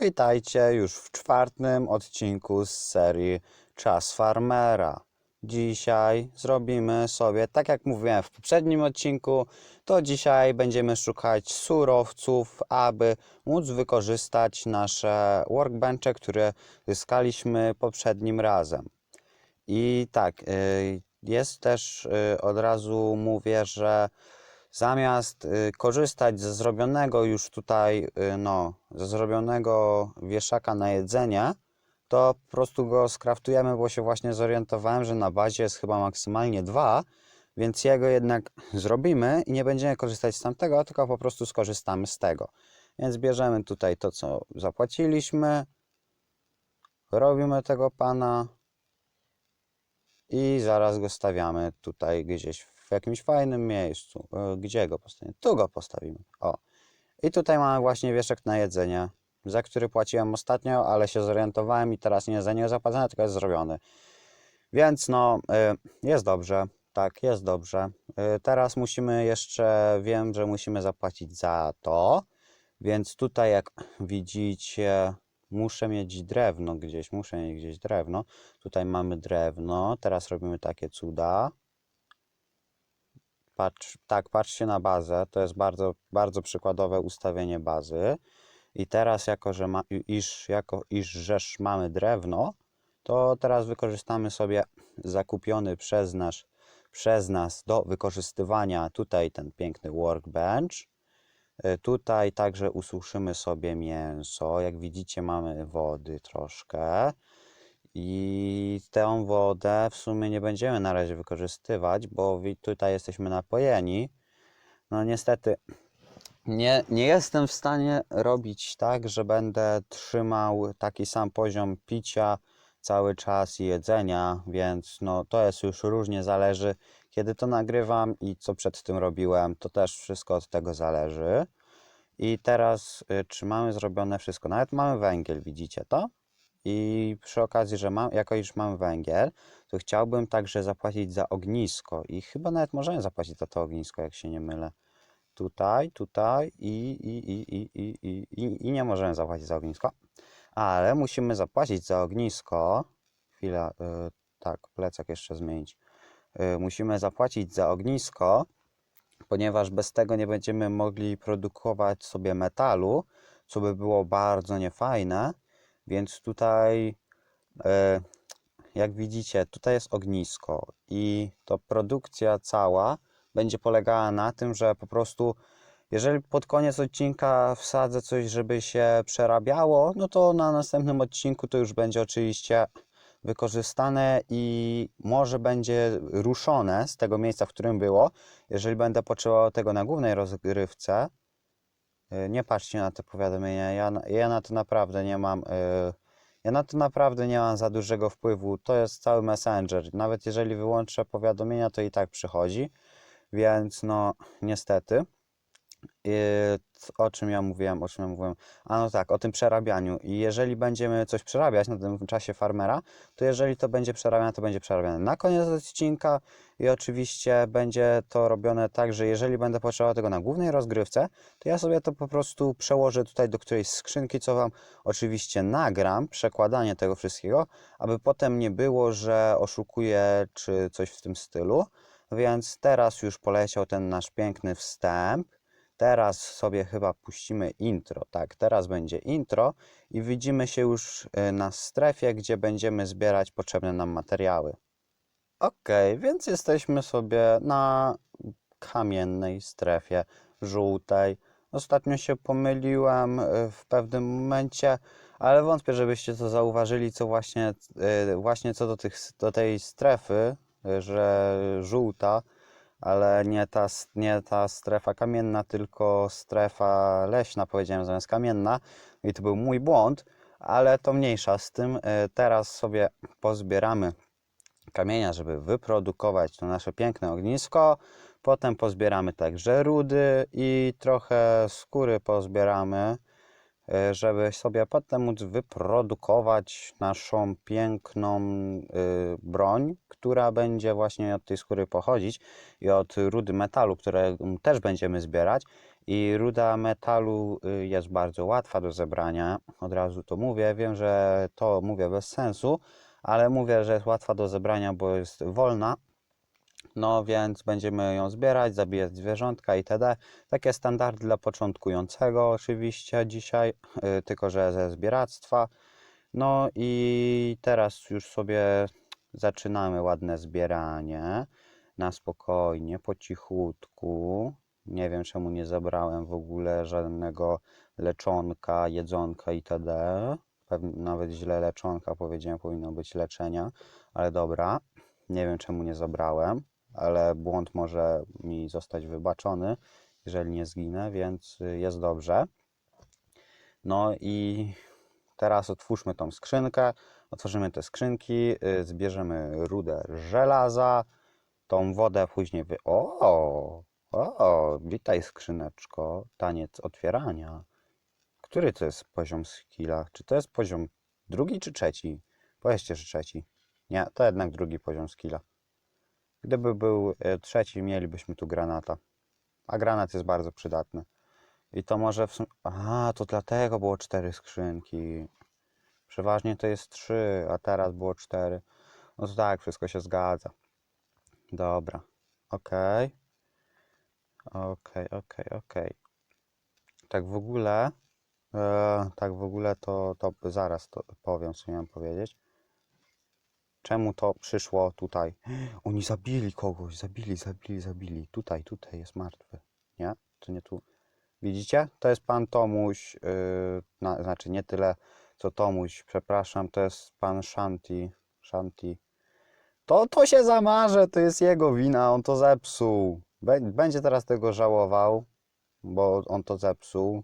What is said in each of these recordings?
Witajcie już w czwartym odcinku z serii Czas Farmera. Dzisiaj zrobimy sobie, tak jak mówiłem w poprzednim odcinku, to dzisiaj będziemy szukać surowców, aby móc wykorzystać nasze workbenche, które zyskaliśmy poprzednim razem. I tak, y, jest też, y, od razu mówię, że zamiast y, korzystać ze zrobionego już tutaj, no, ze zrobionego wieszaka na jedzenie, to po prostu go skraftujemy, bo się właśnie zorientowałem, że na bazie jest chyba maksymalnie dwa, więc jego jednak zrobimy i nie będziemy korzystać z tamtego, tylko po prostu skorzystamy z tego. Więc bierzemy tutaj to, co zapłaciliśmy, robimy tego pana i zaraz go stawiamy tutaj gdzieś w jakimś fajnym miejscu. E, Gdzie go postawimy? Tu go postawimy. O. I tutaj mamy właśnie wieszek na jedzenie, za który płaciłem ostatnio, ale się zorientowałem i teraz nie za niego zapłacone, tylko jest zrobiony. Więc no, e, jest dobrze. Tak, jest dobrze. E, Teraz musimy jeszcze, wiem, że musimy zapłacić za to, więc tutaj jak widzicie, muszę mieć drewno gdzieś, muszę mieć gdzieś drewno. Tutaj mamy drewno, teraz robimy takie cuda. Patrz, tak, patrzcie na bazę, to jest bardzo, bardzo przykładowe ustawienie bazy. I teraz, jako że, ma, iż, jako iż rzesz mamy drewno, to teraz wykorzystamy sobie zakupiony przez, nasz, przez nas do wykorzystywania tutaj ten piękny workbench. E, Tutaj także ususzymy sobie mięso. Jak widzicie, mamy wody troszkę. I tę wodę w sumie nie będziemy na razie wykorzystywać, bo tutaj jesteśmy napojeni. No niestety nie, nie jestem w stanie robić tak, że będę trzymał taki sam poziom picia cały czas i jedzenia, więc no to jest już różnie zależy, kiedy to nagrywam i co przed tym robiłem, to też wszystko od tego zależy. I teraz y, czy mamy zrobione wszystko? Nawet mamy węgiel, widzicie to? I przy okazji, że mam, jako iż mam węgiel, to chciałbym także zapłacić za ognisko. I chyba nawet możemy zapłacić za to ognisko, jak się nie mylę. Tutaj, tutaj i, i, i, i, i, i, i, i nie możemy zapłacić za ognisko. Ale musimy zapłacić za ognisko. Chwila, y, tak, plecak jeszcze zmienić. Y, musimy zapłacić za ognisko, ponieważ bez tego nie będziemy mogli produkować sobie metalu, co by było bardzo niefajne. Więc tutaj, e, jak widzicie, tutaj jest ognisko i to produkcja cała będzie polegała na tym, że po prostu jeżeli pod koniec odcinka wsadzę coś, żeby się przerabiało, no to na następnym odcinku to już będzie oczywiście wykorzystane i może będzie ruszone z tego miejsca, w którym było. Jeżeli będę potrzebował tego na głównej rozgrywce, y, nie patrzcie na te powiadomienia, ja, ja na to naprawdę nie mam. y, Ja na to naprawdę nie mam za dużego wpływu. To jest cały Messenger. Nawet jeżeli wyłączę powiadomienia, to i tak przychodzi. Więc no, niestety. C- o czym ja mówiłem, o czym ja mówiłem? A no tak, o tym przerabianiu. I jeżeli będziemy coś przerabiać na tym czasie farmera, to jeżeli to będzie przerabiane, to będzie przerabiane na koniec odcinka i oczywiście będzie to robione tak, że jeżeli będę potrzebował tego na głównej rozgrywce, to ja sobie to po prostu przełożę tutaj do którejś skrzynki, co Wam oczywiście nagram, przekładanie tego wszystkiego, aby potem nie było, że oszukuję czy coś w tym stylu. Więc teraz już poleciał ten nasz piękny wstęp. Teraz sobie chyba puścimy intro. Tak, teraz będzie intro i widzimy się już y, na strefie, gdzie będziemy zbierać potrzebne nam materiały. Okej, więc jesteśmy sobie na kamiennej strefie żółtej. Ostatnio się pomyliłem y, w pewnym momencie, ale wątpię, żebyście to zauważyli, co właśnie, y, właśnie co do, tych, do tej strefy, że żółta, ale nie ta, nie ta strefa kamienna, tylko strefa leśna, powiedziałem zamiast kamienna. I to był mój błąd, ale to mniejsza z tym. Y, Teraz sobie pozbieramy kamienia, żeby wyprodukować to nasze piękne ognisko. Potem pozbieramy także rudy i trochę skóry pozbieramy. E, żeby sobie potem móc wyprodukować naszą piękną y, broń, która będzie właśnie od tej skóry pochodzić i od rudy metalu, które też będziemy zbierać. I ruda metalu y, jest bardzo łatwa do zebrania. Od razu to mówię. Wiem, że to mówię bez sensu, ale mówię, że jest łatwa do zebrania, bo jest wolna. No więc będziemy ją zbierać, zabijać zwierzątka itd. Takie standardy dla początkującego oczywiście dzisiaj, y, tylko że ze zbieractwa. No i teraz już sobie zaczynamy ładne zbieranie. Na spokojnie, po cichutku. Nie wiem czemu nie zabrałem w ogóle żadnego leczonka, jedzonka itd. Nawet źle leczonka powiedziałem, powinno być leczenia, ale dobra. Nie wiem czemu nie zabrałem, ale błąd może mi zostać wybaczony, jeżeli nie zginę, więc jest dobrze. No i teraz otwórzmy tą skrzynkę. Otworzymy te skrzynki, y, zbierzemy rudę żelaza, tą wodę później wy... O, o, witaj skrzyneczko, taniec otwierania. Który to jest poziom skilla? Czy to jest poziom drugi czy trzeci? Powiedzcie, że trzeci. Nie, to jednak drugi poziom skilla. Gdyby był e, trzeci, mielibyśmy tu granata. A granat jest bardzo przydatny. I to może w sumie... Aha, to dlatego było cztery skrzynki. Przeważnie to jest trzy, a teraz było cztery. No to tak, wszystko się zgadza. Dobra. Okej. Okej, okej, okej. Tak w ogóle... E, tak w ogóle to, to zaraz to powiem, co miałem powiedzieć. Czemu to przyszło tutaj? Oni zabili kogoś, zabili, zabili, zabili. Tutaj, tutaj jest martwy. Nie? To nie tu. Widzicie? To jest pan Tomuś, yy, na, znaczy nie tyle co Tomuś, przepraszam, to jest pan Shanti. Shanti. To, to się zamarzę, to jest jego wina, on to zepsuł. Bę- Będzie teraz tego żałował, bo on to zepsuł,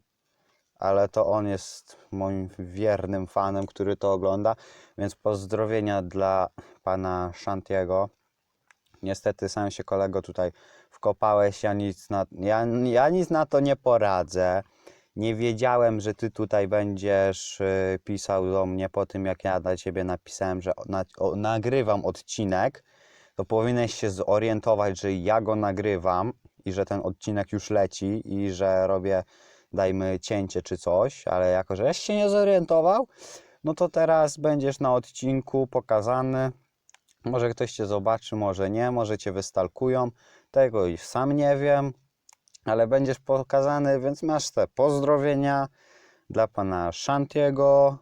ale to on jest moim wiernym fanem, który to ogląda, więc pozdrowienia dla pana Shantiego. Niestety sam się kolego tutaj wkopałeś, ja nic na, ja, ja nic na to nie poradzę. Nie wiedziałem, że ty tutaj będziesz y, pisał do mnie po tym, jak ja dla ciebie napisałem, że na, o, nagrywam odcinek. To powinieneś się zorientować, że ja go nagrywam i że ten odcinek już leci i że robię, dajmy cięcie czy coś, ale jako, że się nie zorientował, no to teraz będziesz na odcinku pokazany. Może ktoś cię zobaczy, może nie, może cię wystalkują. Tego już sam nie wiem, ale będziesz pokazany, więc masz te pozdrowienia dla pana Shantiego.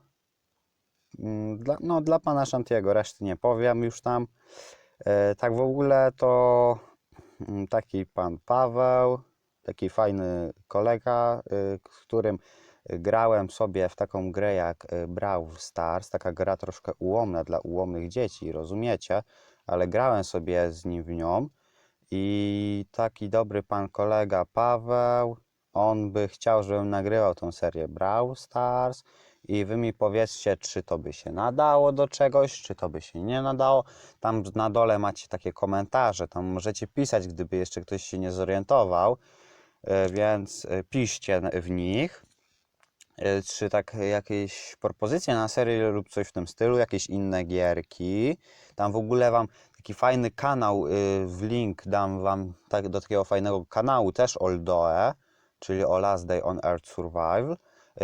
Mm, Dla, no, dla pana Shantiego, reszty nie powiem już tam. E, tak w ogóle to mm, taki pan Paweł, taki fajny kolega, y, z którym grałem sobie w taką grę jak y, Brawl Stars, taka gra troszkę ułomna dla ułomnych dzieci, rozumiecie? Ale grałem sobie z nim w nią i taki dobry pan kolega Paweł, on by chciał, żebym nagrywał tą serię Brawl Stars i wy mi powiedzcie, czy to by się nadało do czegoś, czy to by się nie nadało. Tam na dole macie takie komentarze, tam możecie pisać, gdyby jeszcze ktoś się nie zorientował, więc y, piszcie w nich. Y, Czy tak jakieś propozycje na serię lub coś w tym stylu, jakieś inne gierki. Tam w ogóle wam taki fajny kanał, y, w link dam wam tak, do takiego fajnego kanału też Oldoe, czyli o Last Day on Earth Survival.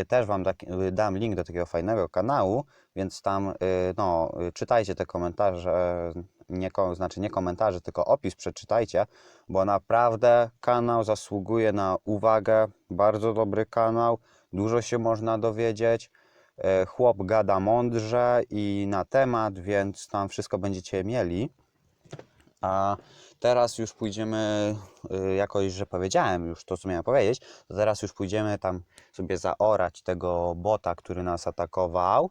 Też wam taki, y, dam link do takiego fajnego kanału, więc tam y, no, czytajcie te komentarze, nie, znaczy nie komentarze, tylko opis przeczytajcie, bo naprawdę kanał zasługuje na uwagę. Bardzo dobry kanał, dużo się można dowiedzieć. E, Chłop gada mądrze i na temat, więc tam wszystko będziecie mieli. A teraz już pójdziemy, y, jakoś, że powiedziałem już to, co miałem powiedzieć, to teraz już pójdziemy tam sobie zaorać tego bota, który nas atakował.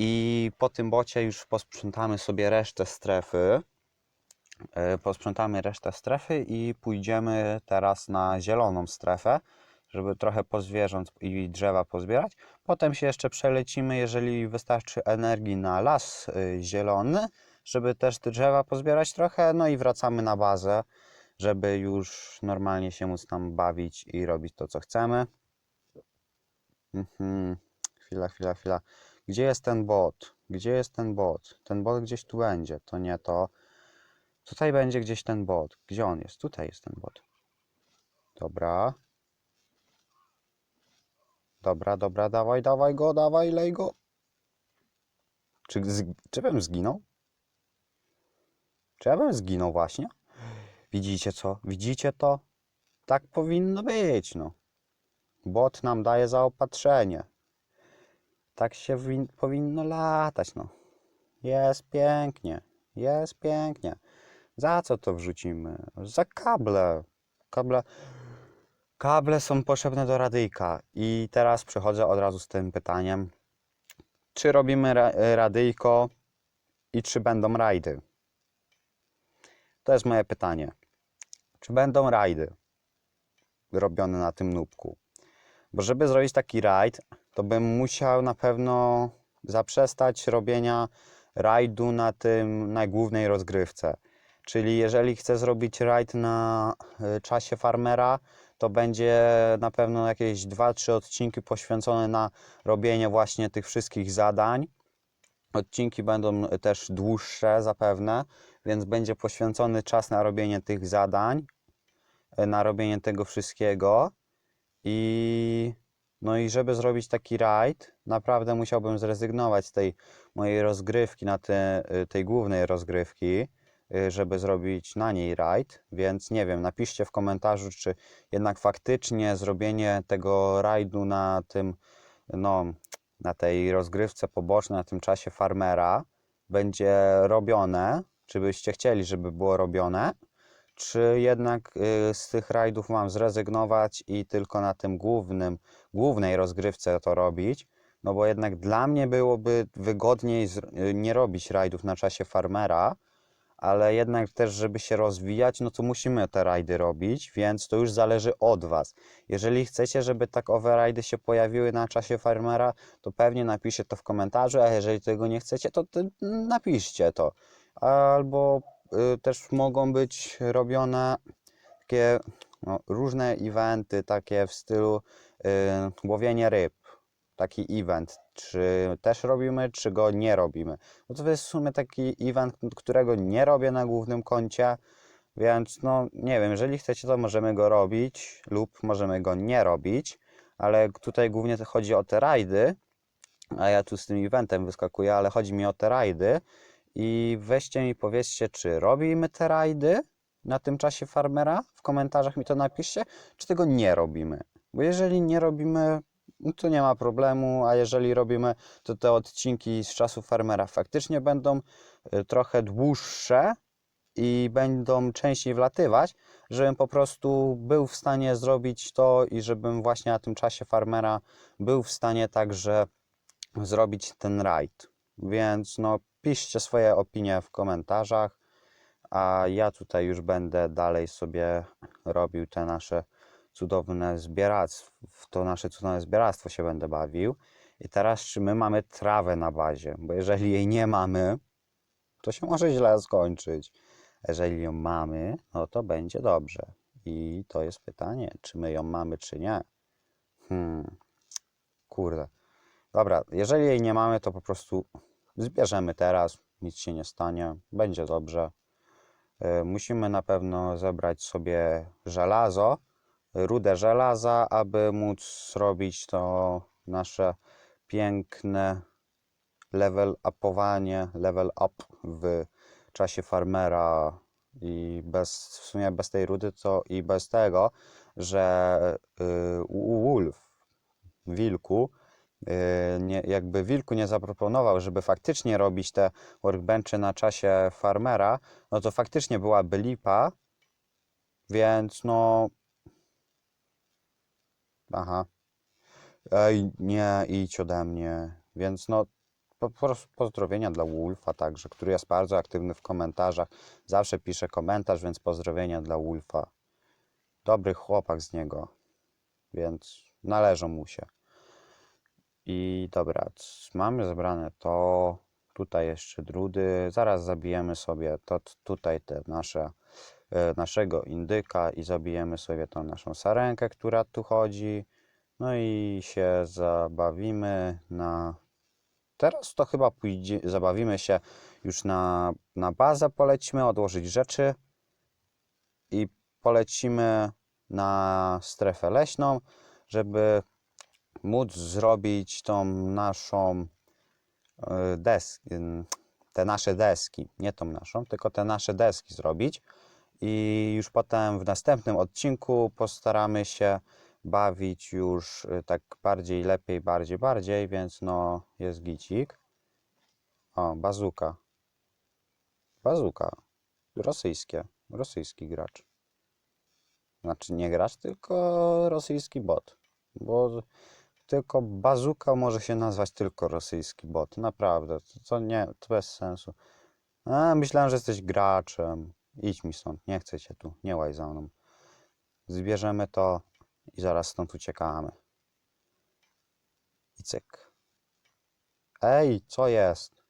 I po tym bocie już posprzątamy sobie resztę strefy. E, Posprzątamy resztę strefy i pójdziemy teraz na zieloną strefę, żeby trochę pozwierząt i drzewa pozbierać. Potem się jeszcze przelecimy, jeżeli wystarczy energii na las y, zielony, żeby też te drzewa pozbierać trochę. No i wracamy na bazę, żeby już normalnie się móc tam bawić i robić to, co chcemy. Mhm. Chwila, chwila, chwila. Gdzie jest ten bot? Gdzie jest ten bot? Ten bot gdzieś tu będzie. To nie to. Tutaj będzie gdzieś ten bot. Gdzie on jest? Tutaj jest ten bot. Dobra. Dobra, dobra, dawaj, dawaj go, dawaj, lej go. Czy, czy bym zginął? Czy ja bym zginął właśnie? Widzicie co? Widzicie to? Tak powinno być, no. Bot nam daje zaopatrzenie. Tak się win- powinno latać, no. Jest pięknie. Jest pięknie. Za co to wrzucimy? Za kable. Kable. Kable są potrzebne do radyjka. I teraz przechodzę od razu z tym pytaniem. Czy robimy ra- radyjko i czy będą rajdy? To jest moje pytanie. Czy będą rajdy robione na tym nubku? Bo żeby zrobić taki rajd, to bym musiał na pewno zaprzestać robienia rajdu na tym, na głównej rozgrywce. Czyli jeżeli chcę zrobić rajd na y, czasie farmera, to będzie na pewno jakieś 2-3 odcinki poświęcone na robienie właśnie tych wszystkich zadań. Odcinki będą też dłuższe zapewne, więc będzie poświęcony czas na robienie tych zadań, y, na robienie tego wszystkiego. I no i żeby zrobić taki rajd, naprawdę musiałbym zrezygnować z tej mojej rozgrywki, na te, y, tej głównej rozgrywki, y, żeby zrobić na niej rajd. Więc nie wiem, napiszcie w komentarzu, czy jednak faktycznie zrobienie tego rajdu na tym, no, na tej rozgrywce pobocznej, na tym czasie farmera będzie robione, czy byście chcieli, żeby było robione, czy jednak y, z tych rajdów mam zrezygnować i tylko na tym głównym, głównej rozgrywce to robić, no bo jednak dla mnie byłoby wygodniej y, nie robić rajdów na czasie farmera, ale jednak też, żeby się rozwijać, no to musimy te rajdy robić, więc to już zależy od Was. Jeżeli chcecie, żeby takowe rajdy się pojawiły na czasie farmera, to pewnie napiszcie to w komentarzu, a jeżeli tego nie chcecie, to, napiszcie to. Albo y, też mogą być robione takie no, różne eventy, takie w stylu łowienie ryb. Taki event, czy też robimy, czy go nie robimy. No to jest w sumie taki event, którego nie robię na głównym koncie, więc no nie wiem, jeżeli chcecie, to możemy go robić lub możemy go nie robić, ale tutaj głównie chodzi o te rajdy, a ja tu z tym eventem wyskakuję, ale chodzi mi o te rajdy i weźcie mi powiedzcie, czy robimy te rajdy na tym czasie farmera, w komentarzach mi to napiszcie, czy tego nie robimy. Bo jeżeli nie robimy, no to nie ma problemu, a jeżeli robimy, to te odcinki z czasu farmera faktycznie będą y, trochę dłuższe i będą częściej wlatywać, żebym po prostu był w stanie zrobić to i żebym właśnie na tym czasie farmera był w stanie także zrobić ten rajd. Więc no, piszcie swoje opinie w komentarzach, a ja tutaj już będę dalej sobie robił te nasze cudowne zbieractwo, to nasze cudowne zbieractwo się będę bawił. I teraz czy my mamy trawę na bazie? Bo jeżeli jej nie mamy, to się może źle skończyć. Jeżeli ją mamy, no to będzie dobrze. I to jest pytanie, czy my ją mamy, czy nie. Hmm, kurde. Dobra, jeżeli jej nie mamy, to po prostu zbierzemy teraz, nic się nie stanie, będzie dobrze. E, Musimy na pewno zebrać sobie żelazo, rudę żelaza, aby móc zrobić to nasze piękne level upowanie, level up w czasie farmera i bez, w sumie bez tej rudy to i bez tego, że y, Wolf, wilku, y, nie, jakby wilku nie zaproponował, żeby faktycznie robić te workbenchy na czasie farmera, no to faktycznie byłaby lipa, więc no... Aha. Ej, nie, idź ode mnie. Więc no, po, po, pozdrowienia dla Wolfa także, który jest bardzo aktywny w komentarzach. Zawsze pisze komentarz, więc pozdrowienia dla Wolfa. Dobry chłopak z niego, więc należą mu się. I dobra, mamy zebrane to. Tutaj jeszcze drudy. Zaraz zabijemy sobie to tutaj te nasze, naszego indyka i zabijemy sobie tą naszą sarenkę, która tu chodzi. No i się zabawimy na. Teraz to chyba pójdzie, zabawimy się już na, na bazę, polecimy odłożyć rzeczy i polecimy na strefę leśną, żeby móc zrobić tą naszą deski, te nasze deski, nie tą naszą, tylko te nasze deski zrobić i już potem w następnym odcinku postaramy się bawić już y, tak bardziej, lepiej, bardziej, bardziej, więc no jest gicik. O, bazuka. Bazuka. Rosyjskie. Rosyjski gracz. Znaczy nie gracz, tylko rosyjski bot. Bo tylko bazuka może się nazwać tylko rosyjski bot. Naprawdę. To, nie, to bez sensu. A, myślałem, że jesteś graczem. Idź mi stąd, nie chcę cię tu, nie łaj za mną. Zbierzemy to i zaraz stąd uciekamy. I cyk. Ej, co jest?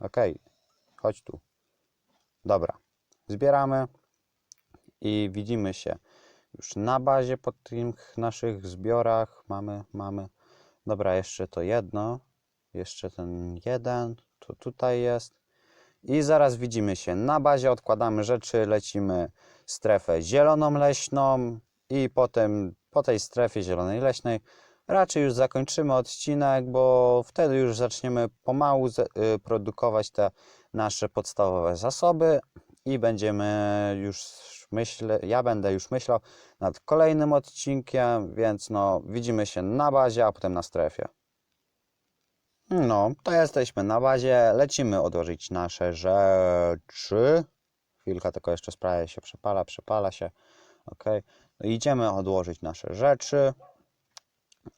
Okej, chodź tu. Dobra, zbieramy i widzimy się już na bazie po tych naszych zbiorach. Mamy, mamy. Dobra, jeszcze to jedno. Jeszcze ten jeden. To tutaj jest. I zaraz widzimy się na bazie, odkładamy rzeczy, lecimy strefę zieloną leśną i potem po tej strefie zielonej leśnej raczej już zakończymy odcinek, bo wtedy już zaczniemy pomału y, produkować te nasze podstawowe zasoby i będziemy już myślę, ja będę już myślał nad kolejnym odcinkiem, więc no widzimy się na bazie, a potem na strefie. No, to jesteśmy na bazie. Lecimy odłożyć nasze rzeczy. Chwilka, tylko jeszcze sprawa się przepala, przepala się. Ok. No, idziemy odłożyć nasze rzeczy.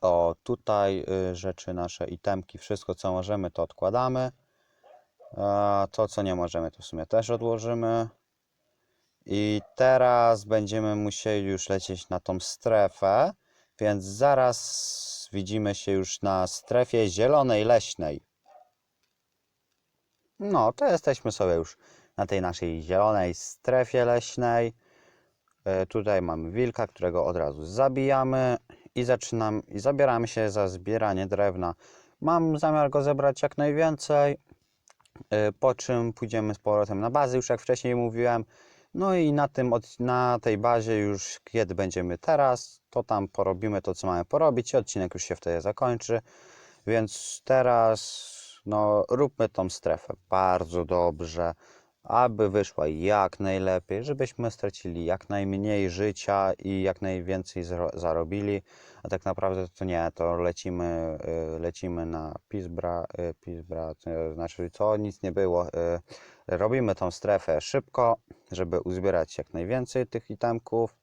O, tutaj y, rzeczy, nasze itemki, wszystko co możemy, to odkładamy. To, co nie możemy, to w sumie też odłożymy. I teraz będziemy musieli już lecieć na tą strefę, więc zaraz widzimy się już na strefie zielonej leśnej. No, to jesteśmy sobie już na tej naszej zielonej strefie leśnej. E, Tutaj mamy wilka, którego od razu zabijamy i zaczynam i zabieramy się za zbieranie drewna. Mam zamiar go zebrać jak najwięcej, e, po czym pójdziemy z powrotem na bazę, już jak wcześniej mówiłem. No i na, tym, na tej bazie już kiedy będziemy teraz, to tam porobimy to, co mamy porobić i odcinek już się wtedy zakończy. Więc teraz no, róbmy tą strefę bardzo dobrze, aby wyszła jak najlepiej, żebyśmy stracili jak najmniej życia i jak najwięcej zarobili. A tak naprawdę to nie, to lecimy, y, lecimy na Pisbra, y, Pisbra, to znaczy co, nic nie było. y, Robimy tą strefę szybko, żeby uzbierać jak najwięcej tych itemków.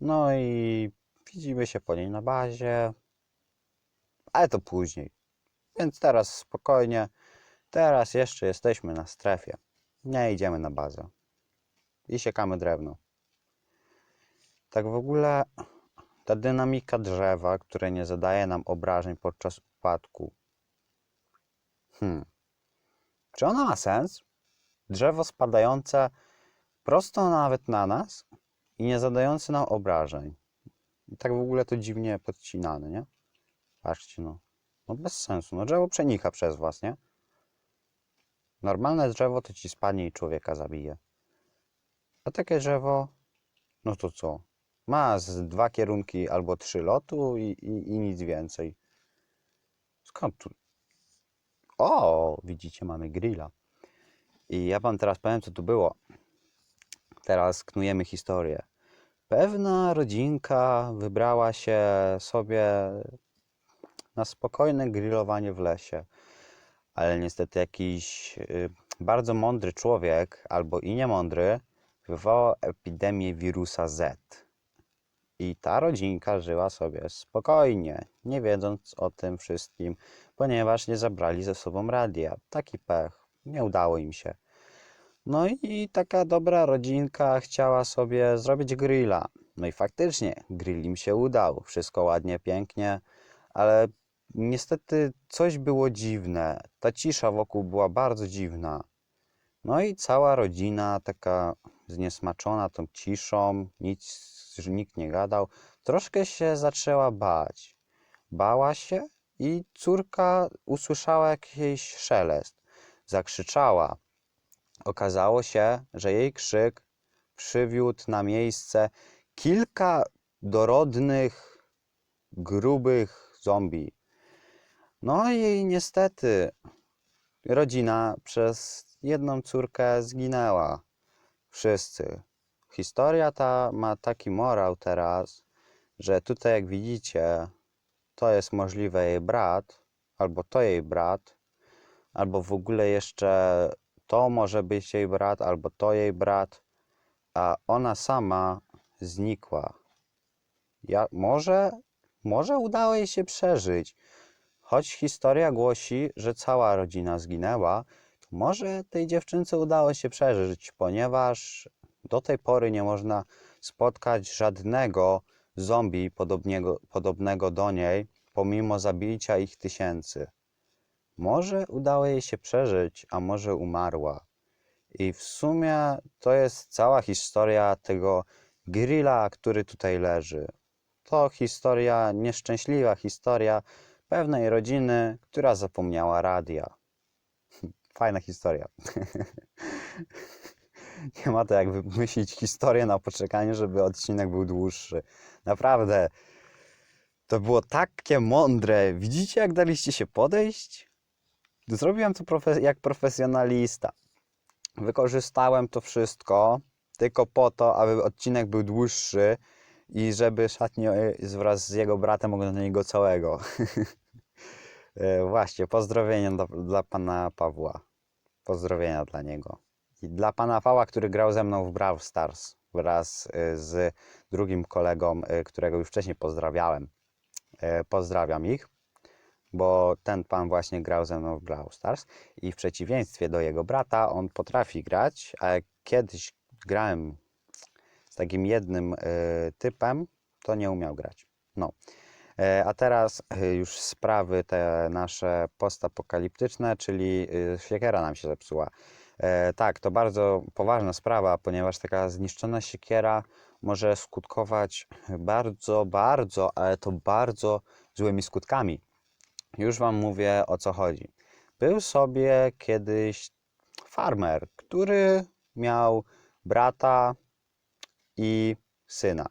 No i widzimy się po niej na bazie, ale to później. Więc teraz spokojnie. Teraz jeszcze jesteśmy na strefie. Nie idziemy na bazę. I siekamy drewno. Tak w ogóle ta dynamika drzewa, które nie zadaje nam obrażeń podczas upadku. Hmm. Czy ona ma sens? Drzewo spadające prosto nawet na nas i nie zadające nam obrażeń. I tak w ogóle to dziwnie podcinane, nie? Patrzcie, no. No bez sensu. No drzewo przenika przez was, nie? Normalne drzewo to ci spadnie i człowieka zabije. A takie drzewo, no to co? Ma z dwa kierunki albo trzy lotu i, i, i nic więcej. Skąd tu? O, widzicie, mamy grilla. I ja wam teraz powiem, co tu było. Teraz knujemy historię. Pewna rodzinka wybrała się sobie na spokojne grillowanie w lesie. Ale niestety jakiś y, bardzo mądry człowiek, albo i niemądry, wywołał epidemię wirusa Z. I ta rodzinka żyła sobie spokojnie, nie wiedząc o tym wszystkim, ponieważ nie zabrali ze sobą radia. Taki pech, nie udało im się. No i taka dobra rodzinka chciała sobie zrobić grilla. No i faktycznie, grill im się udał. Wszystko ładnie, pięknie, ale niestety coś było dziwne. Ta cisza wokół była bardzo dziwna. No i cała rodzina taka zniesmaczona tą ciszą, nic, nikt nie gadał. troszkę się zaczęła bać. Bała się i córka usłyszała jakiś szelest. Zakrzyczała. Okazało się, że jej krzyk przywiódł na miejsce kilka dorodnych, grubych zombie. No i niestety rodzina przez jedną córkę zginęła. Wszyscy. Historia ta ma taki morał teraz, że tutaj jak widzicie, to jest możliwe jej brat, albo to jej brat, albo w ogóle jeszcze to może być jej brat, albo to jej brat, a ona sama znikła. Ja, może, może udało jej się przeżyć. Choć historia głosi, że cała rodzina zginęła, to może tej dziewczynce udało się przeżyć, ponieważ do tej pory nie można spotkać żadnego zombie podobnego, podobnego do niej, pomimo zabicia ich tysięcy. Może udało jej się przeżyć, a może umarła. I w sumie to jest cała historia tego grilla, który tutaj leży. To historia, nieszczęśliwa historia pewnej rodziny, która zapomniała radia. Fajna historia. Nie ma to jak wymyślić historię na poczekanie, żeby odcinek był dłuższy. Naprawdę. To było takie mądre. Widzicie, jak daliście się podejść? Zrobiłem to jak profesjonalista. Wykorzystałem to wszystko tylko po to, aby odcinek był dłuższy i żeby szatnio wraz z jego bratem oglądali go całego. E, Właśnie, pozdrowienia dla, dla pana Pawła. Pozdrowienia dla niego. I dla pana Pawła, który grał ze mną w Brawl Stars wraz e, z drugim kolegą, e, którego już wcześniej pozdrawiałem. Pozdrawiam ich, bo ten pan właśnie grał ze mną w Brawl Stars i w przeciwieństwie do jego brata, on potrafi grać, a jak kiedyś grałem z takim jednym typem, to nie umiał grać. No. E, A teraz e, już sprawy te nasze postapokaliptyczne, czyli e, siekiera nam się zepsuła. Tak, to bardzo poważna sprawa, ponieważ taka zniszczona siekiera może skutkować bardzo, bardzo, ale to bardzo złymi skutkami. Już Wam mówię o co chodzi. Był sobie kiedyś farmer, który miał brata i syna.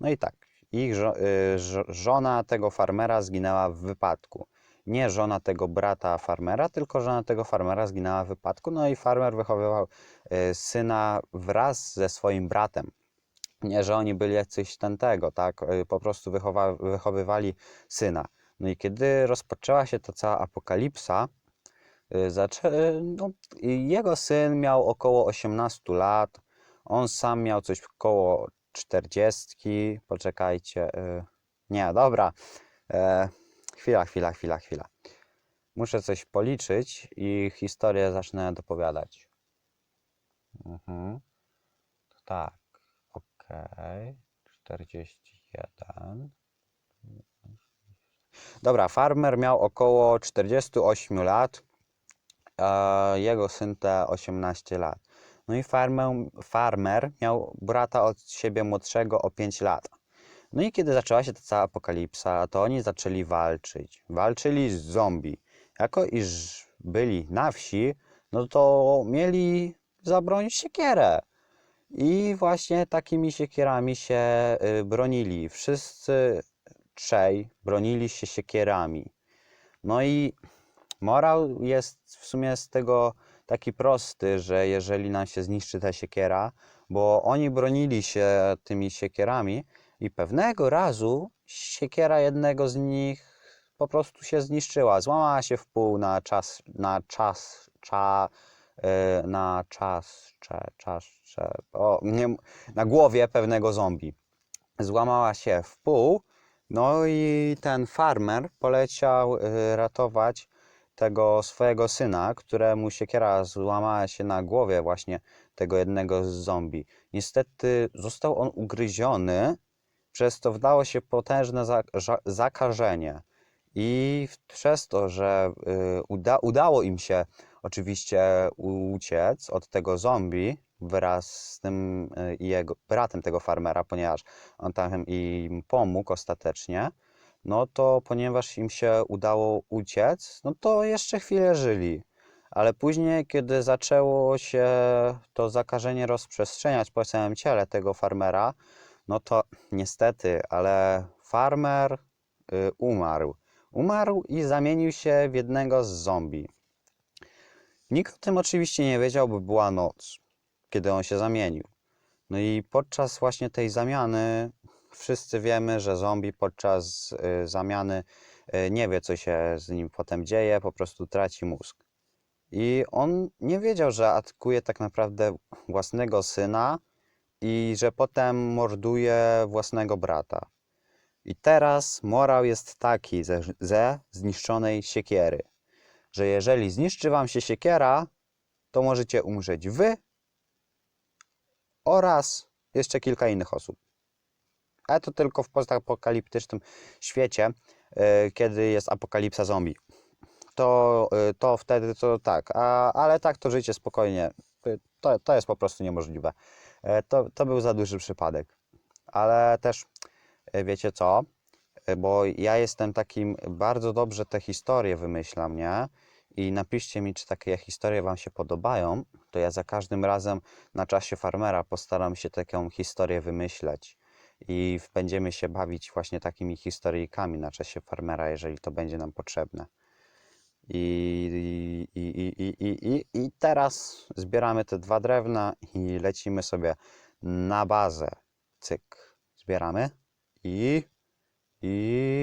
No i tak, ich y, żo- żona tego farmera zginęła w wypadku. Nie żona tego brata farmera, tylko żona tego farmera zginęła w wypadku. No i farmer wychowywał y, syna wraz ze swoim bratem. Nie, że oni byli jacyś ten tego, tak? Y, Po prostu wychowa- wychowywali syna. No i kiedy rozpoczęła się ta cała apokalipsa, zaczę... no, jego syn miał około 18 lat, on sam miał coś około 40. Poczekajcie. y, Nie, dobra. E, Chwila, chwila, chwila, chwila. Muszę coś policzyć i historię zacznę dopowiadać. Mhm. Tak. Okej. 41. Dobra, farmer miał około 48 lat, jego syn te 18 lat. No i farmer, farmer miał brata od siebie młodszego o 5 lat. No i kiedy zaczęła się ta cała apokalipsa, to oni zaczęli walczyć. Walczyli z zombie. Jako iż byli na wsi, no to mieli za broń siekierę. I właśnie takimi siekierami się y, bronili. Wszyscy trzej bronili się siekierami. No i morał jest w sumie z tego taki prosty, że jeżeli nam się zniszczy ta siekiera, bo oni bronili się tymi siekierami i pewnego razu siekiera jednego z nich po prostu się zniszczyła. Złamała się w pół na czas, na czas, cza, y, na czas, cze, czas, cze, o, nie, na głowie pewnego zombie. Złamała się w pół, no i ten farmer poleciał y, ratować tego swojego syna, któremu siekiera złamała się na głowie właśnie tego jednego z zombie. Niestety został on ugryziony, przez to wdało się potężne zakażenie. I przez to, że y, uda, udało im się oczywiście uciec od tego zombie, wraz z tym y, jego bratem tego farmera, ponieważ on tam im pomógł ostatecznie, no to ponieważ im się udało uciec, no to jeszcze chwilę żyli. Ale później, kiedy zaczęło się to zakażenie rozprzestrzeniać po całym ciele tego farmera, no to niestety, ale farmer y, umarł. Umarł i zamienił się w jednego z zombie. Nikt o tym oczywiście nie wiedział, bo była noc, kiedy on się zamienił. No i podczas właśnie tej zamiany wszyscy wiemy, że zombie podczas y, zamiany y, nie wie, co się z nim potem dzieje, po prostu traci mózg. I on nie wiedział, że atakuje tak naprawdę własnego syna i że potem morduje własnego brata. I teraz morał jest taki ze, ze zniszczonej siekiery, że jeżeli zniszczy wam się siekiera, to możecie umrzeć wy oraz jeszcze kilka innych osób. Ale to tylko w postapokaliptycznym świecie, e, kiedy jest apokalipsa zombie. To, e, to wtedy to tak, a, ale tak to życie spokojnie. Y, To, to jest po prostu niemożliwe. E, To, to był za duży przypadek. Ale też e, wiecie co? E, Bo ja jestem takim, bardzo dobrze te historie wymyślam, nie? I napiszcie mi, czy takie historie Wam się podobają, to ja za każdym razem na czasie farmera postaram się taką historię wymyśleć. I będziemy się bawić właśnie takimi historyjkami na czasie farmera, jeżeli to będzie nam potrzebne. I, i, i, i, i, i, I teraz zbieramy te dwa drewna i lecimy sobie na bazę. Cyk. Zbieramy i, i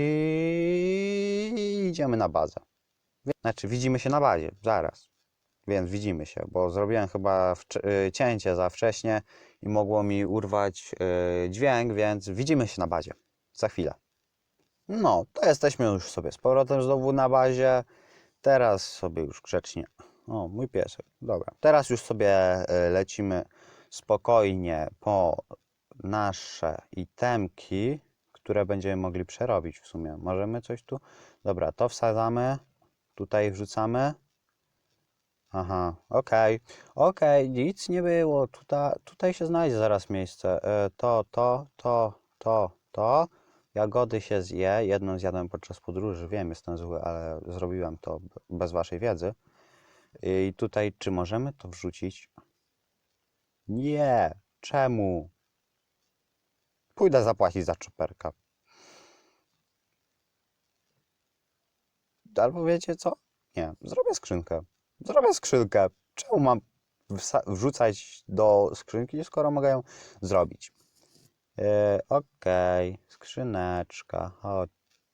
idziemy na bazę. Znaczy, widzimy się na bazie, zaraz. Więc widzimy się, bo zrobiłem chyba y, cięcie za wcześnie i mogło mi urwać y, dźwięk, więc widzimy się na bazie. Za chwilę. No, to jesteśmy już sobie z powrotem znowu na bazie. Teraz sobie już grzecznie. O, mój piesek. Dobra. Teraz już sobie y, lecimy spokojnie po nasze itemki, które będziemy mogli przerobić w sumie. Możemy coś tu? Dobra, to wsadzamy. Tutaj wrzucamy. Aha, okej, okej, nic nie było. Tutaj, tutaj się znajdzie zaraz miejsce. E, To, to, to, to, to. Jagody się zje. Jedną zjadłem podczas podróży. Wiem, jestem zły, ale zrobiłem to bez waszej wiedzy. I tutaj, czy możemy to wrzucić? Nie. Czemu? Pójdę zapłacić za czoperka. Albo wiecie co? Nie, zrobię skrzynkę. Zrobię skrzynkę. Czemu mam wrzucać do skrzynki, skoro mogę ją zrobić? E, Okej, skrzyneczka. O,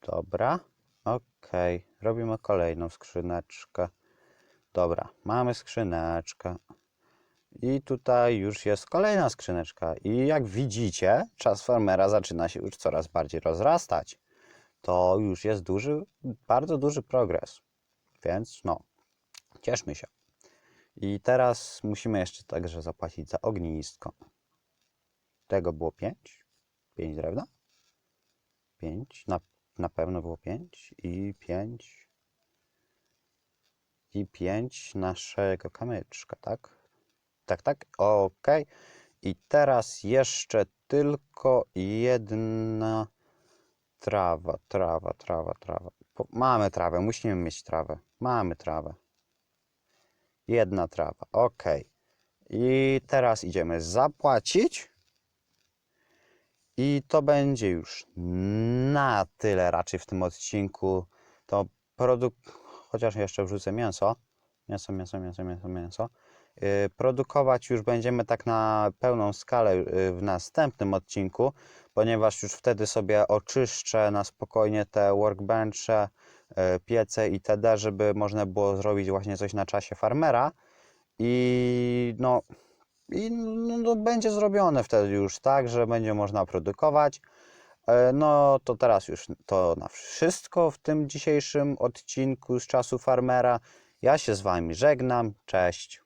dobra. Okej, robimy kolejną skrzyneczkę. Dobra, mamy skrzyneczkę. I tutaj już jest kolejna skrzyneczka. I jak widzicie, czas farmera zaczyna się już coraz bardziej rozrastać. To już jest duży, bardzo duży progres. Więc no, cieszmy się. I teraz musimy jeszcze także zapłacić za ognisko. Tego było 5. 5 drewna. 5. Na, na pewno było 5. I 5. I 5 naszego kamyczka, tak? Tak, tak. Ok. I teraz jeszcze tylko jedna trawa, trawa, trawa, trawa. Mamy trawę, musimy mieć trawę. Mamy trawę. Jedna trawa, ok. I teraz idziemy zapłacić. I to będzie już na tyle raczej w tym odcinku. To produkt, chociaż jeszcze wrzucę mięso. Mięso, mięso, mięso, mięso, mięso. Yy, Produkować już będziemy tak na pełną skalę yy, w następnym odcinku, ponieważ już wtedy sobie oczyszczę na spokojnie te workbenche, piece itd., żeby można było zrobić właśnie coś na czasie farmera. I no, i no, no, będzie zrobione wtedy już tak, że będzie można produkować. E, No to teraz już to na wszystko w tym dzisiejszym odcinku z czasu farmera. Ja się z Wami żegnam. Cześć.